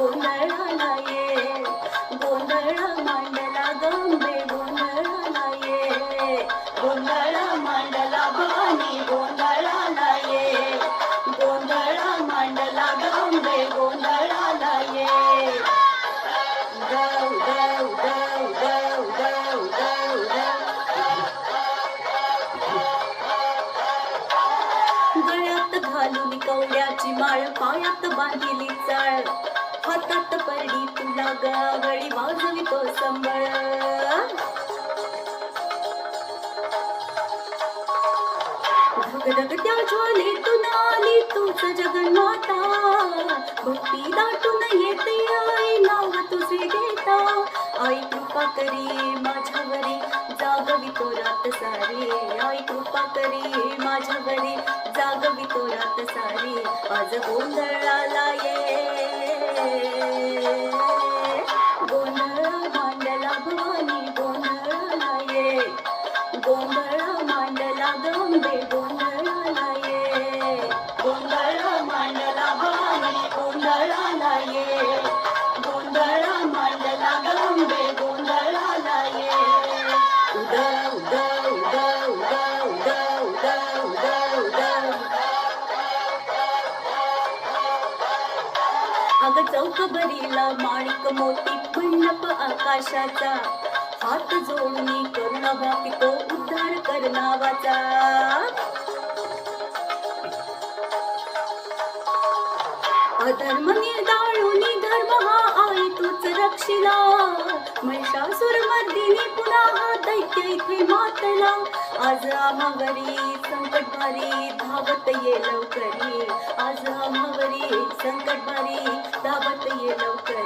गोंधळाला ये गोंधळ मांडला गंबे गोंधळाला ये गोंधळ मांडला भवानी गोंधळाला ये गोंधळ मांडला गंबे गोंधळाला ये गौ गौ गौ गौ गौ गौ गौ. गळ्यात घालून कवड्याची माळ पायात बांधिली चाळ. हातात परडी तुला गळावळी वाजवी तो संबळ. धगधगत्या ज्वालेतून आली तूच जगन्माता. भक्ती दाटून येते आई नाव तुझे घेता. आई कृपा करी माझ्यावरी जागवी तो रात सारी. आई कृपा करी माझ्यावरी जागवी तो रात सारी. आज गोंधळाला ये मांडला गंबे गोंधळाला ये गोंधळ मांडला भवानी गोंधळाला ये गोंधळ मांडला गंबे गोंधळाला ये उद उद उद उद उद उद उद उद. अग चौक भरीला माणिक मोती मंडप आकाशाचा. हात जोडणी करुणा भापितो उद्धार करणावाचा अधर्म निर्दाळूनी धर्म हा आई तूच रक्षिला. महिषासुर मर्दिनी पुन्हा हा दैत्य इथे मातला. आज आम्हावरी संकट भारी धावत ये लवकरी. आज आम्हावरी संकट भारी धावत ये लवकरी.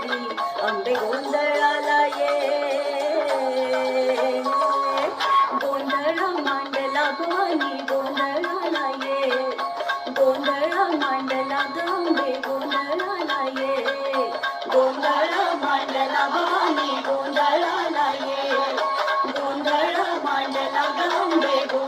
I've baby.